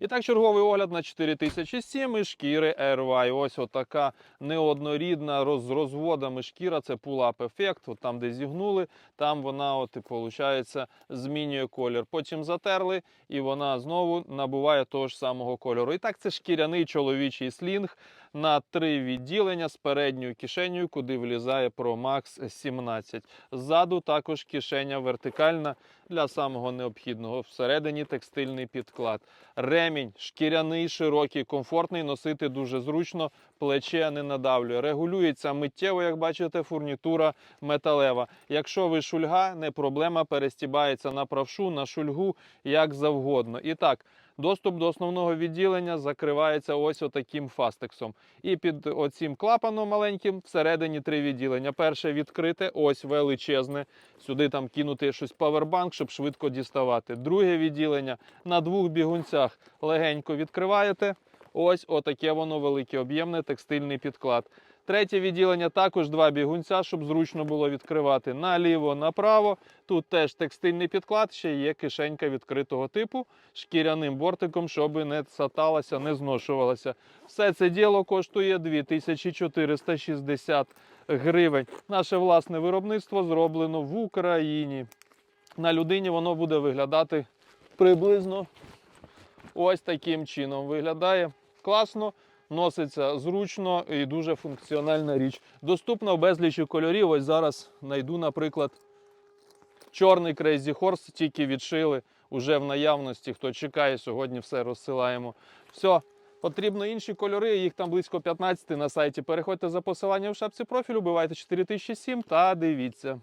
І так, черговий огляд на 4007 і шкіри RY. Ось отака неоднорідна роз, з розводами шкіра. Це pull-up ефект. От там, де зігнули, там вона, от, і, виходить, змінює колір. Потім затерли, і вона знову набуває того ж самого кольору. І так, це шкіряний чоловічий слінг на три відділення з передньою кишенею, куди влізає Pro Max 17. Ззаду також кишеня вертикальна для самого необхідного. Всередині текстильний підклад. Ремінь шкіряний, широкий, комфортний, носити дуже зручно, плече не надавлює. Регулюється миттєво, як бачите, фурнітура металева. Якщо ви шульга, не проблема, перестібається на правшу, на шульгу, як завгодно. І так, доступ до основного відділення закривається ось отаким фастексом. І під оцим клапаном маленьким всередині три відділення. Перше відкрите, ось величезне. Сюди там кинути щось павербанк, щоб швидко діставати. Друге відділення на двох бігунцях легенько відкриваєте. Ось отаке воно велике, об'ємне текстильний підклад. Третє відділення також два бігунця, щоб зручно було відкривати наліво, направо. Тут теж текстильний підклад, ще є кишенька відкритого типу шкіряним бортиком, щоб не саталася, не зношувалася. Все це діло коштує 2460 гривень. Наше власне виробництво зроблено в Україні. На людині воно буде виглядати приблизно ось таким чином. Виглядає класно, носиться зручно і дуже функціональна річ. Доступна в безлічі кольорів. Ось зараз знайду, наприклад, чорний Crazy Horse, тільки відшили уже в наявності. Хто чекає, сьогодні все розсилаємо. Все. Потрібно інші кольори, їх там близько 15 на сайті. Переходьте за посиланням в шапці профілю, бивайте 4007 та дивіться.